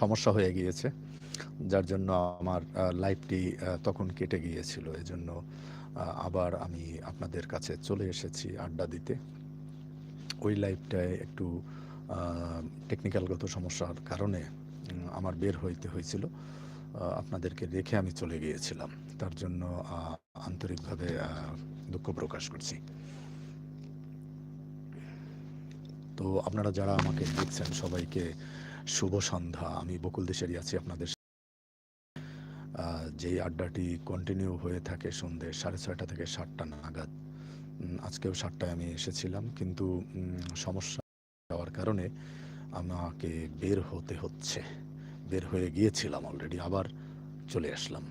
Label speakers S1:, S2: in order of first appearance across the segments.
S1: সমস্যা হয়ে গিয়েছে, যার জন্য আমার লাইফটি তখন কেটে গিয়েছিল। এজন্য আবার আমি আপনাদের কাছে চলে এসেছি আড্ডা দিতে। ওই লাইফটায় একটু টেকনিক্যালগত সমস্যার কারণে আমার বের হইতে হয়েছিল। আপনাদেরকে রেখে আমি চলে গিয়েছিলাম। তার জন্য আন্তরিকভাবে দুঃখ প্রকাশ করছি। তো আপনারা যারা আমাকে দেখছেন সবাইকে শুভ সন্ধ্যা। আমি বকুল দেশেরই আছি আপনাদের যেই আড্ডাটি কন্টিনিউ হয়ে থাকে সন্ধ্যে সাড়ে ছয়টা থেকে সাতটা নাগাদ। আজকেও সাতটায় আমি এসেছিলাম, কিন্তু সমস্যা হওয়ার কারণে আমাকে বের হতে হচ্ছে। বের হয়ে গিয়েছিলাম অলরেডি আবার চলে আসলাম।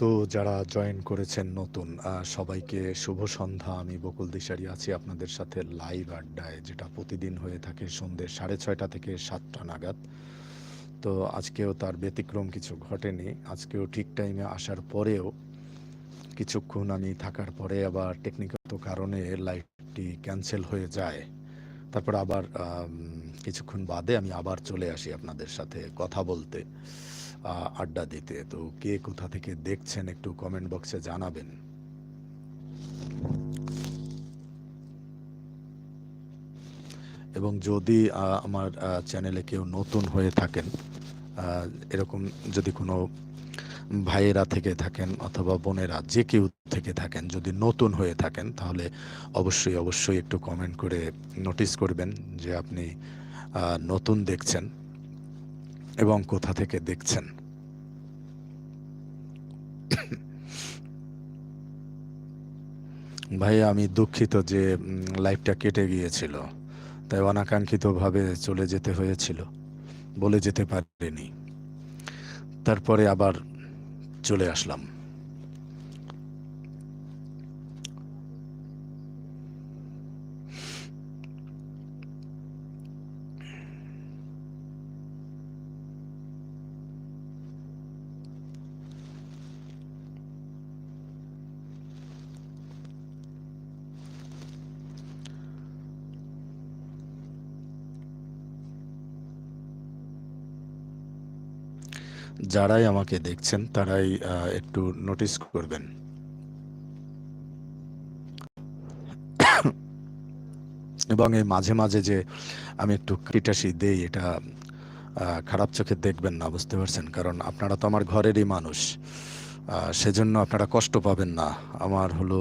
S1: তো যারা জয়েন করেছেন নতুন সবাইকে শুভ সন্ধ্যা। আমি বকুল দিশারি আছি আপনাদের সাথে লাইভ আড্ডায়, যেটা প্রতিদিন হয়ে থাকে সন্ধ্যে সাড়ে ছয়টা থেকে সাতটা নাগাদ। তো আজকেও তার ব্যতিক্রম কিছু ঘটেনি। আজকেও ঠিক টাইমে আসার পরেও কিছুক্ষণ আমি থাকার পরে আবার টেকনিক্যাল কারণে লাইভটি ক্যান্সেল হয়ে যায়। তারপর আবার কিছুক্ষণ বাদে আমি আবার চলে আসি আপনাদের সাথে কথা বলতে। আড্ডা দিতে। তো কে কোথা থেকে দেখছেন একটু কমেন্ট বক্সে জানাবেন। এবং যদি আমার চ্যানেলে কেউ নতুন হয়ে থাকেন এরকম যদি কোনো ভাইয়েরা থেকে থাকেন অথবা বোনেরা যে কেউ থেকে থাকেন, যদি নতুন হয়ে থাকেন, তাহলে অবশ্যই অবশ্যই একটু কমেন্ট করে নোটিস করবেন যে আপনি নতুন দেখছেন। এবং কোথা থেকে দেখছেন? ভাই আমি দুঃখিত যে লাইফটা কেটে গিয়েছিল, তাই অনাকাঙ্ক্ষিতভাবে চলে যেতে হয়েছিল, বলে যেতে পারিনি। তারপরে আবার চলে আসলাম। যারাই আমাকে দেখছেন, তারাই একটু নোটিস করবেন। এবং এই মাঝে মাঝে যে আমি একটু ক্রিটাসি দেই, এটা খারাপ চোখে দেখবেন না, বুঝতে পারছেন? কারণ আপনারা তো আমার ঘরেরই মানুষ সেজন্য আপনারা কষ্ট পাবেন না। আমার হলো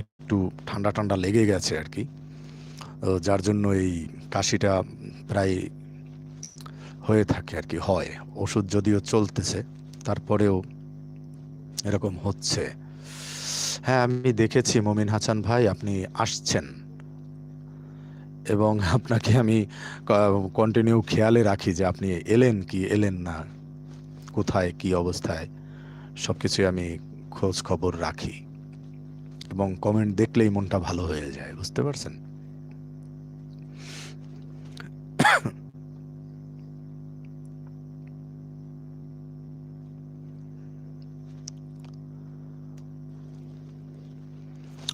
S1: একটু ঠান্ডা ঠান্ডা লেগে গেছে আর কি। যার জন্য এই কাশিটা প্রায় হয়ে থাকে আর কি, হয়। ওষুধ যদিও চলতেছে, তারপরেও এরকম হচ্ছে। হ্যাঁ আমি দেখেছি মমিন হাসান ভাই, আপনি আসছেন। এবং আপনাকে আমি কন্টিনিউ খেয়ালে রাখি যে আপনি এলেন কি এলেন না, কোথায়, কি অবস্থায় সব কিছুই আমি খোঁজ খবর রাখি। এবং কমেন্ট দেখলেই মনটা ভালো হয়ে যায়, বুঝতে পারছেন?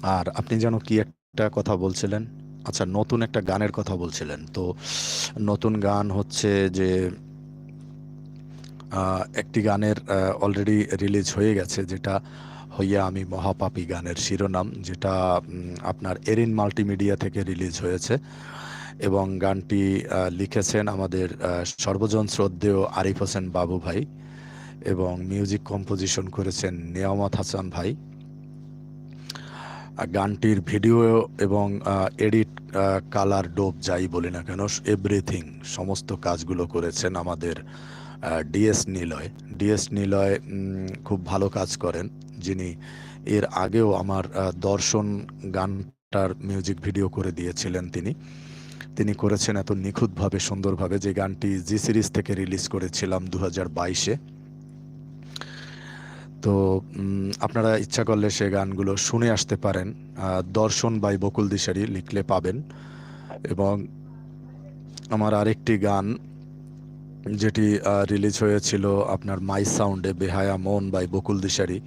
S1: আর আপনি যেন কি একটা কথা বলছিলেন? আচ্ছা নতুন একটা গানের কথা বলছিলেন। তো নতুন গান হচ্ছে যে একটি গানের অলরেডি রিলিজ হয়ে গেছে, যেটা হইয়া আমি মহাপাপী গানের শিরোনাম, যেটা আপনার এরিন মাল্টিমিডিয়া থেকে রিলিজ হয়েছে। এবং গানটি লিখেছেন আমাদের সর্বজন শ্রদ্ধেয় আরিফ হোসেন বাবু ভাই এবং মিউজিক কম্পোজিশন করেছেন নিয়ামত হাসান ভাই। গানটির ভিডিও এবং এডিট কালার ডোপ যাই বলি না কেন এভরিথিং সমস্ত কাজগুলো করেছেন আমাদের ডিএস নিলয়। ডিএস নিলয় খুব ভালো কাজ করেন। যিনি এর আগেও আমার দর্শন গানটার মিউজিক ভিডিও করে দিয়েছিলেন তিনি। তিনি করেছেন এত নিখুঁতভাবে, সুন্দরভাবে যে গানটি জি সিরিজ থেকে রিলিজ করেছিলাম দু হাজার বাইশে। তো আপনারা ইচ্ছা করলে সে গানগুলো শুনে আসতে পারেন দর্শন বাই বকুল দিশারি লিখলে পাবেন। এবং আমার আরেকটি গান যেটি রিলিজ হয়েছিল আপনার মাই সাউন্ডে, বেহায়া মন বাই বকুল দিশারি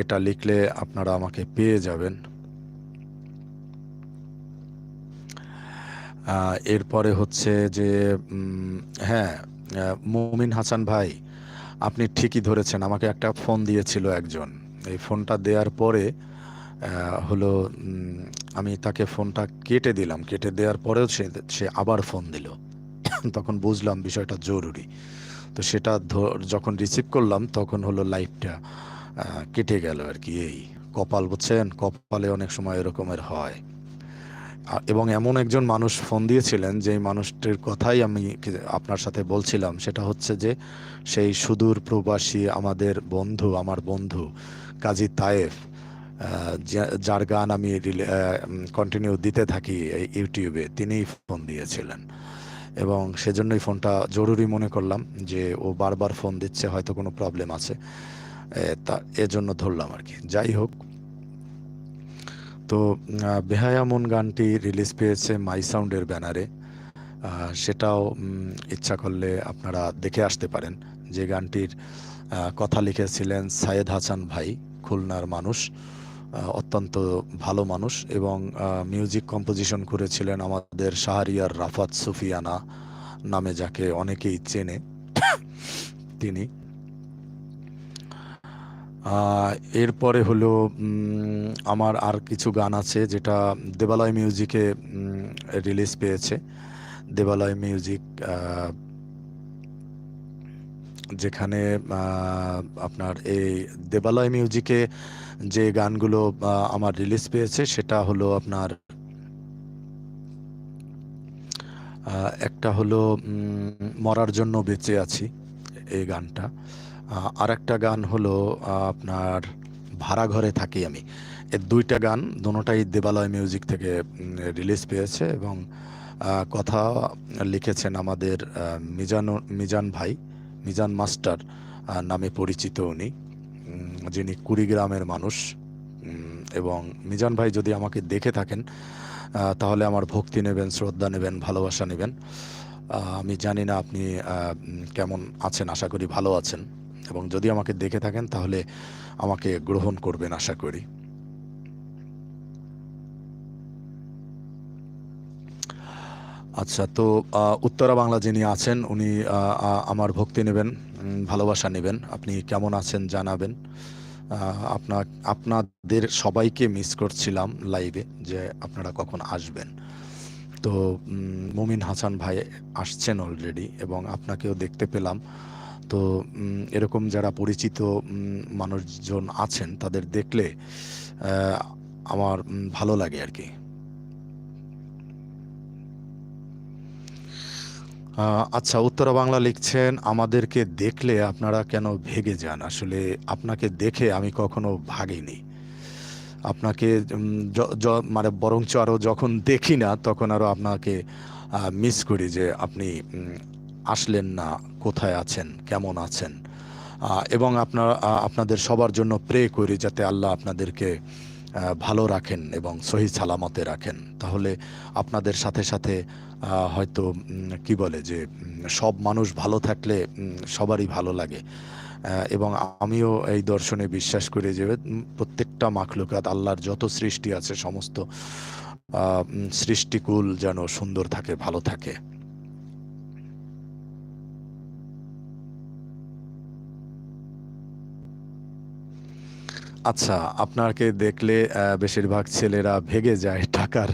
S1: এটা লিখলে আপনারা আমাকে পেয়ে যাবেন। এরপরে হচ্ছে যে হ্যাঁ মুমিন হাসান ভাই আপনি ঠিকই ধরেছেন, আমাকে একটা ফোন দিয়েছিল একজন। এই ফোনটা দেওয়ার পরে হলো আমি তাকে ফোনটা কেটে দিলাম। কেটে দেওয়ার পরেও সে সে আবার ফোন দিল। তখন বুঝলাম বিষয়টা জরুরি। তো সেটা যখন রিসিভ করলাম, তখন হলো লাইফটা কেটে গেল আর কি। এই কপাল, বুঝছেন? কপালে অনেক সময় এরকমের হয়। এবং এমন একজন মানুষ ফোন দিয়েছিলেন, যেই মানুষটির কথাই আমি আপনার সাথে বলছিলাম। সেটা হচ্ছে যে, সেই সুদূর প্রবাসী আমাদের বন্ধু, আমার বন্ধু কাজী তায়েফ যার গান আমি কন্টিনিউ দিতে থাকি ইউটিউবে, তিনিই ফোন দিয়েছিলেন। এবং সেজন্যই ফোনটা জরুরি মনে করলাম যে, ও বারবার ফোন দিচ্ছে, হয়তো কোনো প্রবলেম আছে। তা, এজন্য ধরলাম আর কি। যাই হোক তো বেহায়ামন গানটি রিলিজ পেয়েছে মাই সাউন্ডের ব্যানারে সেটাও ইচ্ছা করলে আপনারা দেখে আসতে পারেন। যে গানটির কথা লিখেছিলেন সায়েদ হাসান ভাই, খুলনার মানুষ অত্যন্ত ভালো মানুষ এবং মিউজিক কম্পোজিশন করেছিলেন আমাদের শাহরিয়ার রাফাত সুফিয়ানা নামে, যাকে অনেকেই চেনে তিনি। এরপরে হলো আমার আর কিছু গান আছে যেটা দেবালয় মিউজিকে রিলিজ পেয়েছে। দেবালয় মিউজিক যেখানে আপনার এই দেবালয় মিউজিকে যে গানগুলো আমার রিলিজ পেয়েছে, সেটা হলো আপনার একটা হলো মরার জন্য বেঁচে আছি, এই গানটা। আর একটা গান হলো আপনার ভাড়া ঘরে থাকি আমি। এর দুইটা গান, দুটাই দেবালয় মিউজিক থেকে রিলিজ পেয়েছে এবং কথা লিখেছেন আমাদের মিজান মিজান ভাই, মিজান মাস্টার নামে পরিচিত উনি যিনি কুড়িগ্রামের মানুষ এবং মিজান ভাই যদি আমাকে দেখে থাকেন তাহলে আমার ভক্তি নেবেন, শ্রদ্ধা নেবেন, ভালোবাসা নেবেন। আমি জানি না আপনি কেমন আছেন, আশা করি ভালো আছেন। এবং যদি আমাকে দেখে থাকেন, তাহলে আমাকে গ্রহণ করবেন, আশা করি। আচ্ছা তো উত্তরা বাংলা যিনি আছেন, উনি আমার ভক্তি নেবেন ভালোবাসা নেবেন। আপনি কেমন আছেন জানাবেন। আপনার আপনাদের সবাইকে মিস করছিলাম লাইভে যে আপনারা কখন আসবেন। তো মুমিন হাসান ভাই আসছেন অলরেডি এবং আপনাকেও দেখতে পেলাম। তো এরকম যারা পরিচিত মানুষজন আছেন, তাদের দেখলে আমার ভালো লাগে আর কি। আচ্ছা উত্তরা বাংলা লিখছেন, আমাদেরকে দেখলে আপনারা কেন ভেগে যান? আসলে আপনাকে দেখে আমি কখনো ভাগিনি। আপনাকে মানে বরঞ্চ আরও যখন দেখি না, তখন আরও আপনাকে মিস করি যে আপনি আসলেন না, কোথায় আছেন, কেমন আছেন? এবং আপনার আপনাদের সবার জন্য প্রে করি যাতে আল্লাহ আপনাদেরকে ভালো রাখেন এবং সহি সালামতে রাখেন, তাহলে আপনাদের সাথে সাথে হয়তো কি বলে যে সব মানুষ ভালো থাকলে সবারই ভালো লাগে। এবং আমিও এই দর্শনে বিশ্বাস করি যে প্রত্যেকটা মাখলুকাত আল্লাহর যত সৃষ্টি আছে, সমস্ত সৃষ্টিকুল যেন সুন্দর থাকে, ভালো থাকে। আচ্ছা আপনাকে দেখলে বেশিরভাগ ছেলেরা ভেগে যায় টাকার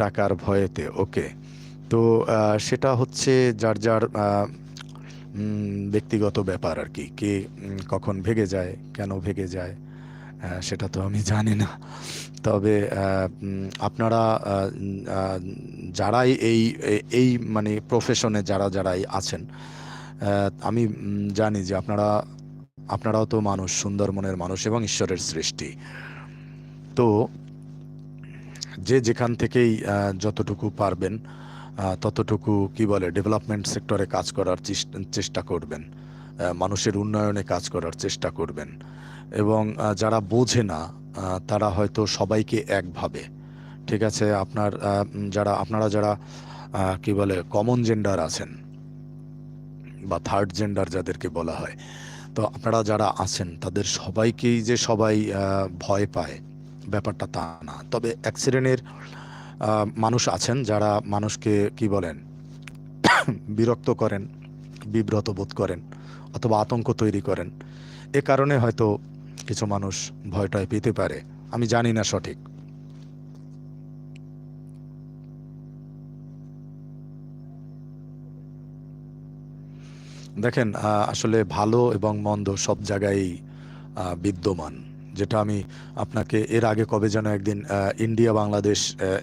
S1: টাকার ভয়েতে, ওকে। তো সেটা হচ্ছে যার যার ব্যক্তিগত ব্যাপার আর কি। কে কখন ভেগে যায়, কেন ভেগে যায় সেটা তো আমি জানি না। তবে আপনারা যারাই এই এই মানে প্রফেশনে যারা, যারাই আছেন আমি জানি যে আপনারা আপনারাও তো মানুষ, সুন্দর মনের মানুষ এবং ঈশ্বরের সৃষ্টি। তো যে যেখান থেকেই যতটুকু পারবেন ততটুকু, কি বলে ডেভেলপমেন্ট সেক্টরে কাজ করার চেষ্টা করবেন। মানুষের উন্নয়নে কাজ করার চেষ্টা করবেন। এবং যারা বোঝে না তারা হয়তো সবাইকে একভাবে ঠিক আছে? আপনার যারা, আপনারা যারা কি বলে কমন জেন্ডার আছেন, বা থার্ড জেন্ডার যাদেরকে বলা হয় তো আপনারা যারা আছেন, তাদের সবাইকেই যে সবাই ভয় পায়, ব্যাপারটা তা না। তবে এক শ্রেণির মানুষ আছেন যারা মানুষকে কি বলেন, বিরক্ত করেন, বিব্রত বোধ করেন অথবা আতঙ্ক তৈরি করেন। এ কারণে হয়তো কিছু মানুষ ভয়টায় পেতে পারে। আমি জানি না সঠিক। দেখেন আসলে ভালো এবং মন্দ সব জায়গায় বিদ্যমান। যেটা আমি আপনাকে এর আগে কবে যেন একদিন ইন্ডিয়া, বাংলাদেশ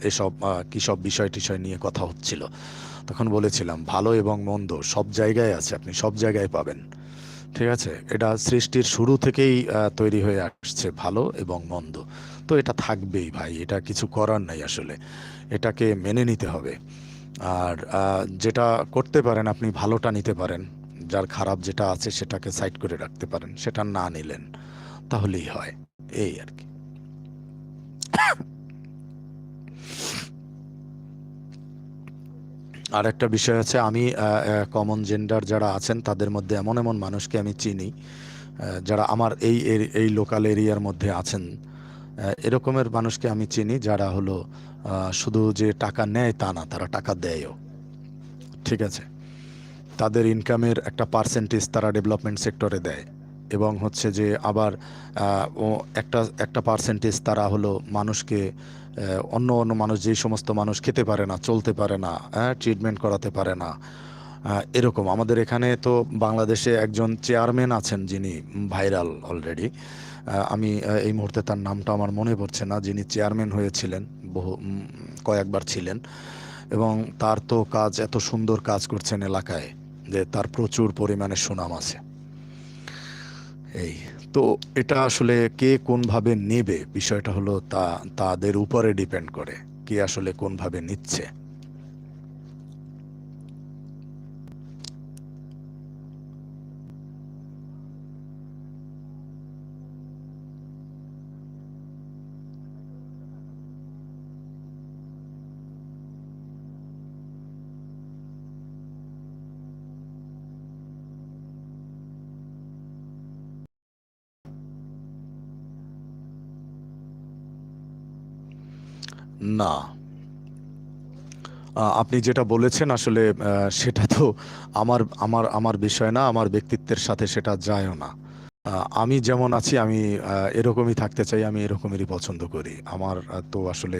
S1: এসব কি সব বিষয় টিষয় নিয়ে কথা হচ্ছিল, তখন বলেছিলাম, ভালো এবং মন্দ সব জায়গায় আছে, আপনি সব জায়গায় পাবেন। ঠিক আছে? এটা সৃষ্টির শুরু থেকেই তৈরি হয়ে আসছে ভালো এবং মন্দ। তো এটা থাকবেই ভাই, এটা কিছু করার নাই আসলে। এটাকে মেনে নিতে হবে। আর যেটা করতে পারেন, আপনি ভালোটা নিতে পারেন। যার খারাপ যেটা আছে সেটাকে সাইড করে রাখতে পারেন, সেটা না নিলেন, তাহলেই হয়। এই আর কি। আর একটা বিষয় আছে, আমি কমন জেন্ডার যারা আছেন, তাদের মধ্যে এমন এমন মানুষকে আমি চিনি যারা আমার এই এই লোকাল এরিয়ার মধ্যে আছেন এরকমের মানুষকে আমি চিনি যারা হলো শুধু যে টাকা নেয় তা না, তারা টাকা দেয়ও। ঠিক আছে? তাদের ইনকামের একটা পার্সেন্টেজ তারা ডেভেলপমেন্ট সেক্টরে দেয়। এবং হচ্ছে যে আবার একটা একটা পার্সেন্টেজ তারা হলো মানুষকে অন্য অন্য মানুষ যেই সমস্ত মানুষ খেতে পারে না, চলতে পারে না হ্যাঁ ট্রিটমেন্ট করাতে পারে না এরকম। আমাদের এখানে তো বাংলাদেশে একজন চেয়ারম্যান আছেন যিনি ভাইরাল অলরেডি আমি এই মুহূর্তে তার নামটা আমার মনে পড়ছে না। যিনি চেয়ারম্যান হয়েছিলেন, বহু কয়েকবার ছিলেন। এবং তার তো কাজ, এত সুন্দর কাজ করছেন এলাকায়। যে তার প্রচুর পরিমাণে সুনাম আছে। এই, তো এটা আসলে কে কোনভাবে নেবে বিষয়টা হলো তা, তাদের উপরে ডিপেন্ড করে কে আসলে কোনভাবে নিচ্ছে। না। আপনি যেটা বলেছেন আসলে সেটা তো আমার আমার আমার বিষয় না, আমার ব্যক্তিত্বের সাথে সেটা যায়ও না। আমি যেমন আছি, আমি এরকমই থাকতে চাই, আমি এরকমেরই পছন্দ করি। আমার তো আসলে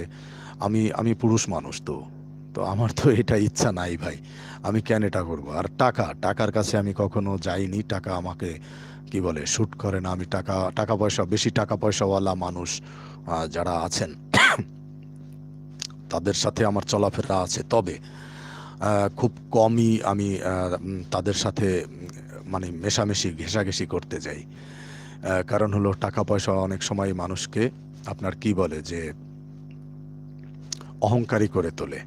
S1: আমি আমি পুরুষ মানুষ তো। তো আমার তো এটা ইচ্ছা নাই ভাই। আমি কেন এটা করব? আর টাকা, টাকার কাছে আমি কখনো যাইনি। টাকা আমাকে, কি বলে, শ্যুট করে না। আমি টাকা টাকা পয়সা, বেশি টাকা পয়সাওয়ালা মানুষ যারা আছেন। তাদের সাথে আমার চলাফেরা আছে। তবে খুব কমই আমি তাদের সাথে মানে মেশামেশি, ঘেঁষাঘেঁষি করতে যাই। কারণ হলো টাকা পয়সা অনেক সময় মানুষকে আপনার কি বলে যে অহংকারী করে তোলে।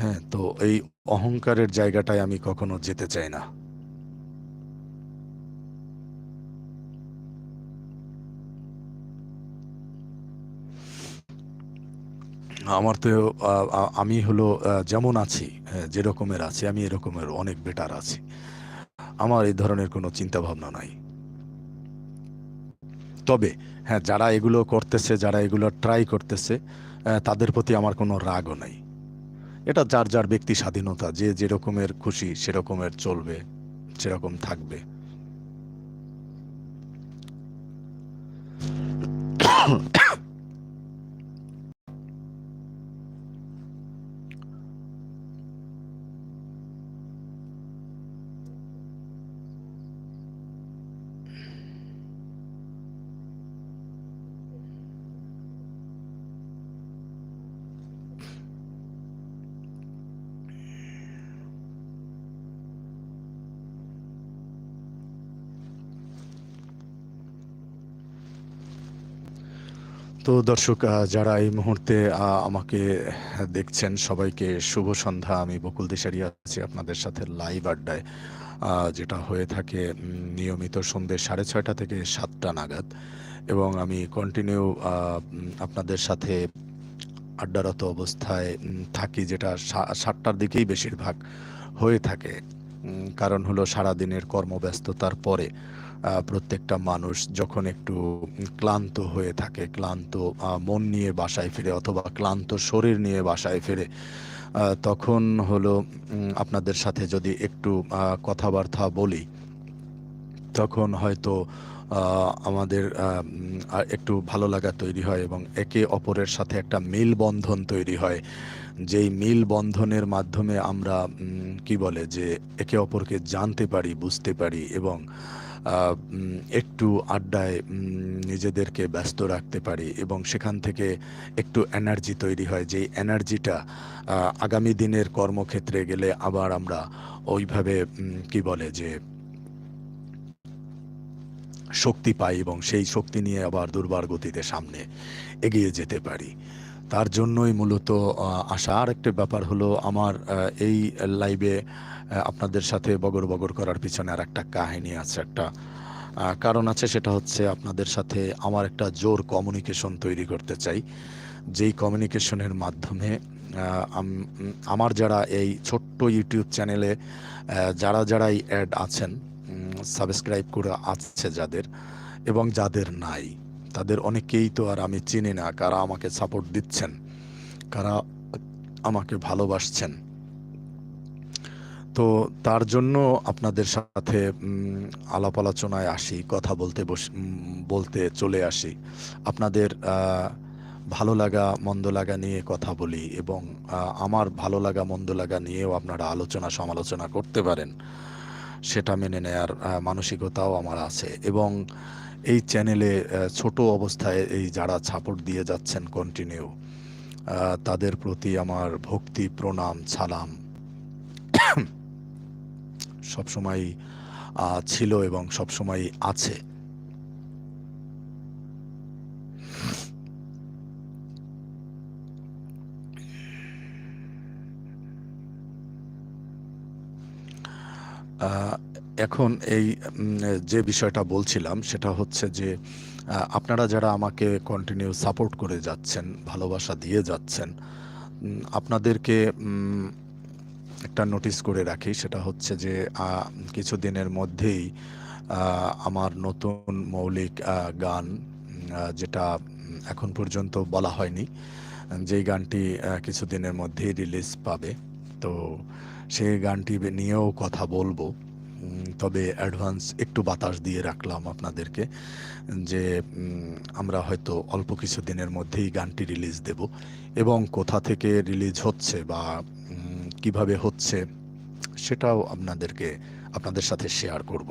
S1: হ্যাঁ তো এই অহংকারের জায়গাটায় আমি কখনো যেতে চাই না। আমার তো আমি হলো যেমন আছি যেরকমের আছি, আমি এরকমের অনেক বেটার আছি। আমার এই ধরনের কোনো চিন্তা ভাবনা নাই। তবে হ্যাঁ যারা এগুলো করতেছে, যারা এগুলো ট্রাই করতেছে তাদের প্রতি আমার কোনো রাগও নাই। এটা যার যার ব্যক্তি স্বাধীনতা, যে যেরকমের খুশি, সেরকমের চলবে, সেরকম থাকবে। তো দর্শক যারা এই মুহূর্তে আমাকে দেখছেন, সবাইকে শুভ সন্ধ্যা। আমি বকুল দেশারি আছি আপনাদের সাথে লাইভ আড্ডায় যেটা হয়ে থাকে নিয়মিত সন্ধ্যে সাড়ে ছয়টা থেকে সাতটা নাগাদ। এবং আমি কন্টিনিউ আপনাদের সাথে আড্ডারত অবস্থায় থাকি, যেটা সাতটার দিকেই বেশিরভাগ হয়ে থাকে। কারণ হলো সারাদিনের কর্মব্যস্ততার পরে। প্রত্যেকটা মানুষ যখন একটু ক্লান্ত হয়ে থাকে, ক্লান্ত মন নিয়ে বাসায় ফিরে অথবা ক্লান্ত শরীর নিয়ে বাসায় ফিরে তখন হলো আপনাদের সাথে যদি একটু কথাবার্তা বলি, তখন হয়তো আমাদের একটু ভালো লাগা তৈরি হয় এবং একে অপরের সাথে একটা মিল বন্ধন তৈরি হয়। যেই মিল বন্ধনের মাধ্যমে আমরা কি বলে যে, একে অপরকে জানতে পারি, বুঝতে পারি এবং একটু আড্ডায় নিজেদেরকে ব্যস্ত রাখতে পারি এবং সেখান থেকে একটু এনার্জি তৈরি হয়, যেই এনার্জিটা আগামী দিনের কর্মক্ষেত্রে গেলে আবার আমরা ওইভাবে কি বলে যে, শক্তি পাই এবং সেই শক্তি নিয়ে আবার দুর্বার গতিতে সামনে এগিয়ে যেতে পারি। তার জন্যই মূলত আসা আর একটা ব্যাপার হলো আমার এই লাইভে আপনাদের সাথে বগর বগর করার পিছনে আর একটা কাহিনী আছে, একটা কারণ আছে, সেটা হচ্ছে আপনাদের সাথে আমার একটা জোর কমিউনিকেশন তৈরি করতে চাই। যেই কমিউনিকেশনের মাধ্যমে আমার যারা এই ছোট্ট ইউটিউব চ্যানেলে যারা যারাই অ্যাড আছেন সাবস্ক্রাইব করে আছে যাদের এবং যাদের নাই, তাদের অনেকেই তো আর আমি চিনি না, কারা আমাকে সাপোর্ট দিচ্ছেন, কারা আমাকে ভালোবাসছেন। তো তার জন্য আপনাদের সাথে আলাপ আলোচনায় আসি, কথা বলতে বলতে চলে আসি। আপনাদের ভালো লাগা, মন্দ লাগা নিয়ে কথা বলি এবং আমার ভালো লাগা, মন্দ লাগা নিয়েও আপনারা আলোচনা, সমালোচনা করতে পারেন। সেটা মেনে নেয়ার মানসিকতাও আমার আছে এবং এই চ্যানেলে ছোট অবস্থায় এই যারা সাপোর্ট দিয়ে যাচ্ছেন কন্টিনিউ তাদের প্রতি আমার ভক্তি, প্রণাম, সালাম। সবসময় ছিল এবং সবসময় আছে। এখন এই যে বিষয়টা বলছিলাম, সেটা হচ্ছে যে আপনারা যারা আমাকে কন্টিনিউ সাপোর্ট করে যাচ্ছেন, ভালোবাসা দিয়ে যাচ্ছেন আপনাদেরকে একটা নোটিস করে রাখি সেটা হচ্ছে যে কিছু দিনের মধ্যেই আমার নতুন মৌলিক গান যেটা এখন পর্যন্ত বলা হয়নি যেই গানটি আহ, কিছুদিনের মধ্যেই রিলিজ পাবে। তো সেই গানটি নিয়েও কথা বলব। তবে অ্যাডভান্স একটু বাতাস দিয়ে রাখলাম আপনাদেরকে যে আমরা হয়তো অল্প কিছু দিনের মধ্যেই গানটি রিলিজ দেব এবং কোথা থেকে রিলিজ হচ্ছে বা কীভাবে হচ্ছে, সেটাও আপনাদেরকে, আপনাদের সাথে শেয়ার করব।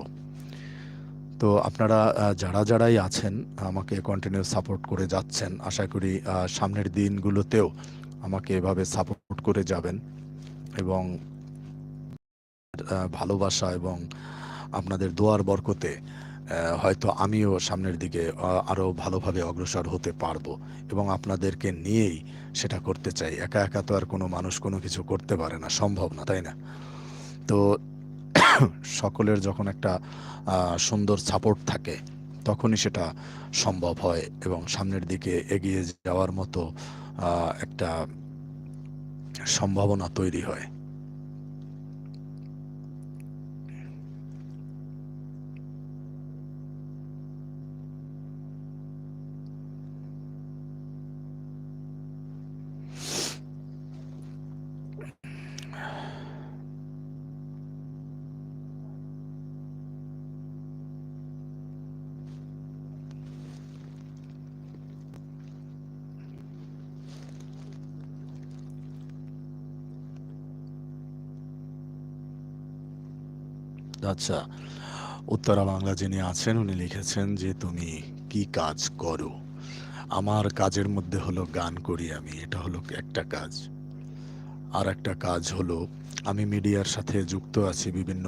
S1: তো আপনারা যারা যারাই আছেন, আমাকে কন্টিনিউ সাপোর্ট করে যাচ্ছেন, আশা করি সামনের দিনগুলোতেও আমাকে এভাবে সাপোর্ট করে যাবেন এবং ভালোবাসা এবং আপনাদের দোয়ার বরকতে হয়তো আমিও সামনের দিকে আরও ভালোভাবে অগ্রসর হতে পারব এবং আপনাদেরকে নিয়েই সেটা করতে চাই। একা একা তো আর কোনো মানুষ কোনো কিছু করতে পারে না, সম্ভব না, তাই না? তো সকলের যখন একটা সুন্দর সাপোর্ট থাকে, তখনই সেটা সম্ভব হয় এবং সামনের দিকে এগিয়ে যাওয়ার মতো একটা সম্ভাবনা তৈরি হয়। আচ্ছা উত্তরা বাংলা যিনি আছেন, উনি লিখেছেন যে, তুমি কি কাজ করো? আমার কাজের মধ্যে হলো গান করি আমি, এটা হলো একটা কাজ। আর একটা কাজ হলো, আমি মিডিয়ার সাথে যুক্ত আছি বিভিন্ন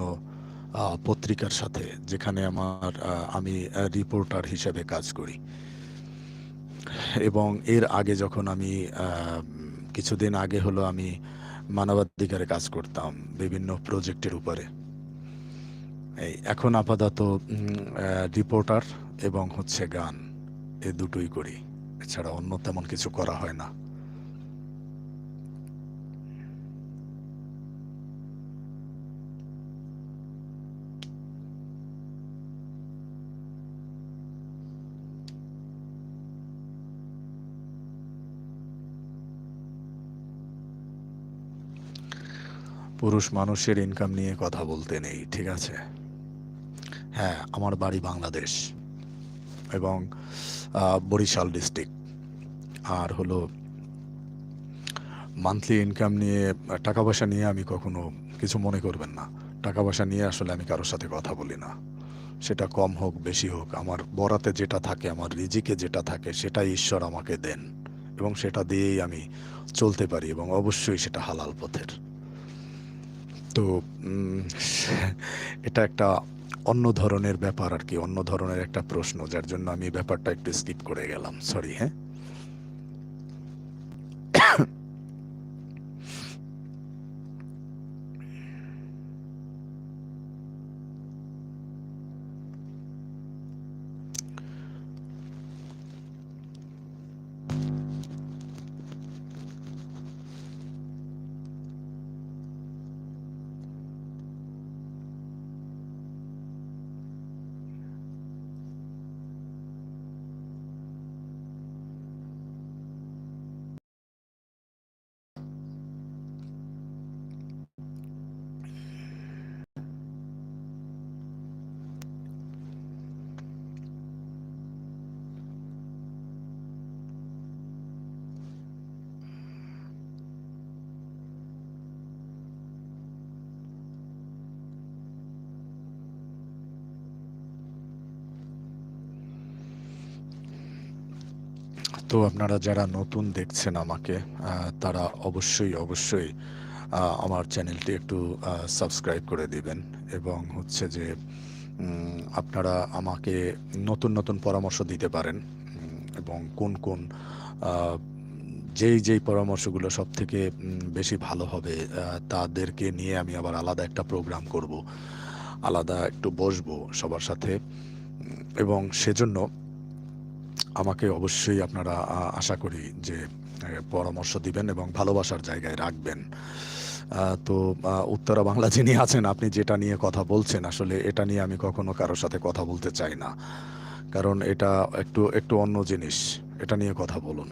S1: পত্রিকার সাথে, যেখানে আমার আমি রিপোর্টার হিসেবে কাজ করি। এবং এর আগে যখন আমি কিছুদিন আগে হলো আমি মানবাধিকারে কাজ করতাম বিভিন্ন প্রজেক্টের উপরে। এই এখন আপাতত রিপোর্টার এবং হচ্ছে গান এ দুটোই করি। এছাড়া অন্য তেমন কিছু করা হয় না। পুরুষ মানুষের ইনকাম নিয়ে কথা বলতে নেই, ঠিক আছে? হ্যাঁ আমার বাড়ি বাংলাদেশ এবং বরিশাল ডিস্ট্রিক্ট। আর হলো মান্থলি ইনকাম নিয়ে, টাকা পয়সা নিয়ে আমি কখনো কিছু মনে করবেন না। টাকা পয়সা নিয়ে আসলে আমি কারোর সাথে কথা বলি না। সেটা কম হোক, বেশি হোক, আমার বরাতে যেটা থাকে, আমার রিজিকে যেটা থাকে, সেটাই ঈশ্বর আমাকে দেন এবং সেটা দিয়েই আমি চলতে পারি এবং অবশ্যই সেটা হালাল পথের। তো এটা একটা অন্য ধরনের ব্যাপার আর কি, অন্য ধরনের একটা প্রশ্ন, যার জন্য আমি ব্যাপারটা একটু স্কিপ করে গেলাম। সরি হ্যাঁ? তো আপনারা যারা নতুন দেখছেন আমাকে তারা অবশ্যই অবশ্যই আমার চ্যানেলটি একটু সাবস্ক্রাইব করে দিবেন এবং হচ্ছে যে আপনারা আমাকে নতুন নতুন পরামর্শ দিতে পারেন এবং কোন কোন যেই যেই পরামর্শগুলো সব থেকে বেশি ভালো হবে তাদেরকে নিয়ে আমি আবার আলাদা একটা প্রোগ্রাম করব, আলাদা একটু বসবো সবার সাথে এবং সেজন্য আমাকে অবশ্যই আপনারা আশা করি যে পরামর্শ দিবেন এবং ভালোবাসার জায়গায় রাখবেন। তো উত্তরা বাংলা যিনি আছেন, আপনি যেটা নিয়ে কথা বলছেন, আসলে এটা নিয়ে আমি কখনো কারোর সাথে কথা বলতে চাই না। কারণ এটা একটু একটু অন্য জিনিস। এটা নিয়ে কথা বলুন,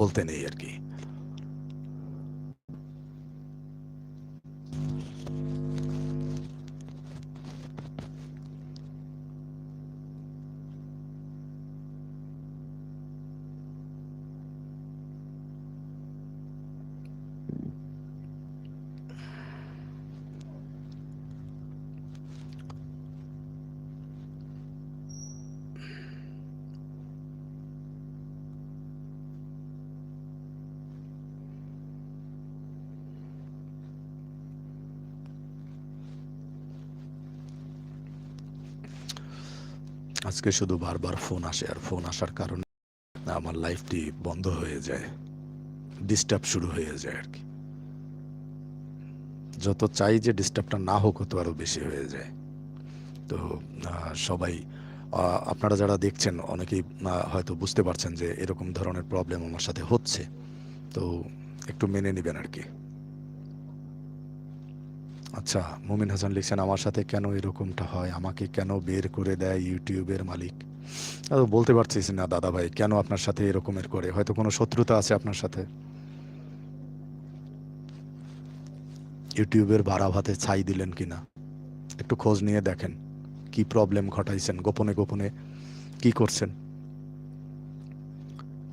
S1: বলতে নেই আর কি। আজকে শুধু বারবার ফোন আসে আর ফোন আসার কারণে আমার লাইফটি বন্ধ হয়ে যায় ডিস্টার্ব শুরু হয়ে যায় আর কি। যত চাই যে ডিস্টার্বটা না হোক তত আরও বেশি হয়ে যায়। তো সবাই আপনারা যারা দেখছেন, অনেকেই হয়তো বুঝতে পারছেন যে এরকম ধরনের প্রবলেম আমার সাথে হচ্ছে। তো, একটু মেনে নেবেন আর কি। আচ্ছা মুমিন হাসান লিখছেন, আমার সাথে কেন এরকমটা হয়? আমাকে কেন বের করে দেয় ইউটিউবের মালিক? বলতে পারছিস না দাদা ভাই, কেন আপনার সাথে এরকমের করে? হয়তো কোনো শত্রুতা আছে আপনার সাথে। ইউটিউবের ভাড়া ভাতে ছাই দিলেন কিনা? একটু খোঁজ নিয়ে দেখেন, কি প্রবলেম ঘটাইছেন, গোপনে গোপনে কি করছেন?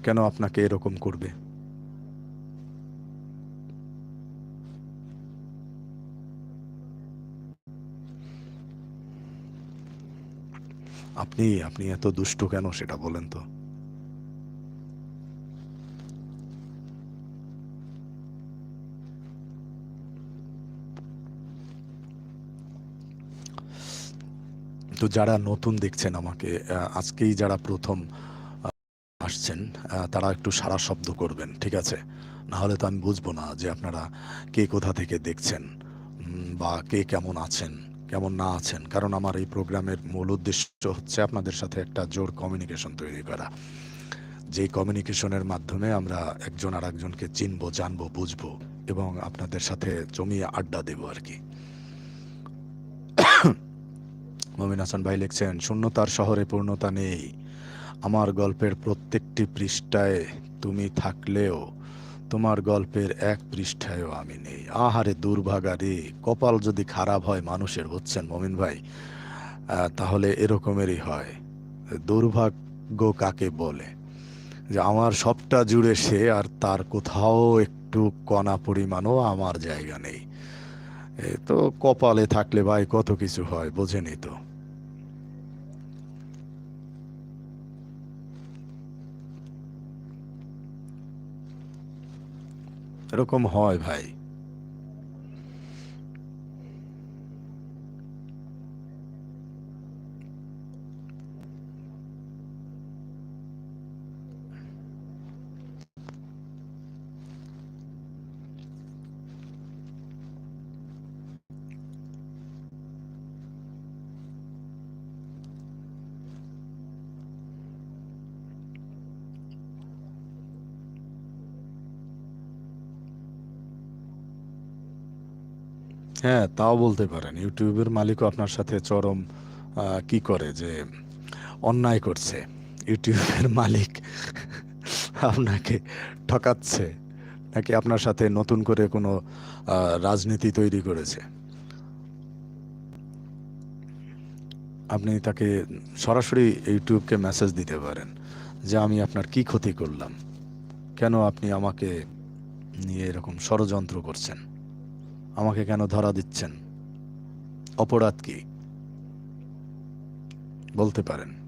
S1: কেন আপনাকে এরকম করবে? আপনি আপনি এত দুষ্ট কেন সেটা বলেন তো? তো যারা নতুন দেখছেন আমাকে আজকেই যারা প্রথম আসছেন তারা একটু সারা শব্দ করবেন, ঠিক আছে? না হলে তো আমি বুঝব না যে আপনারা কে কোথা থেকে দেখছেন বা কে কেমন আছেন। কেমন না আছেন? কারণ আমার এই প্রোগ্রামের মূল উদ্দেশ্য হচ্ছে আপনাদের সাথে একটা জোর কমিউনিকেশন তৈরি করা। যেই কমিউনিকেশনের মাধ্যমে আমরা একজন আর একজনকে চিনবো, জানব, বুঝব এবং আপনাদের সাথে জমিয়ে আড্ডা দেবো আর কি। মমিন হাসান ভাই লিখছেন, শূন্যতার শহরে পূর্ণতা নেই। আমার গল্পের প্রত্যেকটি পৃষ্ঠায় তুমি থাকলেও তোমার গল্পের এক পৃষ্ঠায়ও আমি নেই। আহারে দুর্ভাগা রে, কপাল যদি খারাপ হয় মানুষের, বুঝছেন মমিন ভাই? তাহলে এরকমেরই হয়। দুর্ভাগ্য কাকে বলে? যে আমার সবটা জুড়ে সে আর তার কোথাও একটু কণা পরিমাণও আমার জায়গা নেই। তো কপালে থাকলে ভাই কত কিছু হয় বোঝেনি তো। এরকম হয় ভাই। হ্যাঁ তাও বলতে পারেন। ইউটিউবের মালিকও আপনার সাথে চরম কি করে যে অন্যায় করছে। ইউটিউবের মালিক আপনাকে ঠকাচ্ছে, নাকি আপনার সাথে নতুন করে কোনো রাজনীতি তৈরি করেছে? আপনি তাকে সরাসরি ইউটিউবকে মেসেজ দিতে পারেন যে, আমি আপনার কি ক্ষতি করলাম? কেন আপনি আমাকে নিয়ে এরকম ষড়যন্ত্র করছেন? আমাকে কেন ধরা দিচ্ছেন? অপরাধ কি? বলতে পারেন।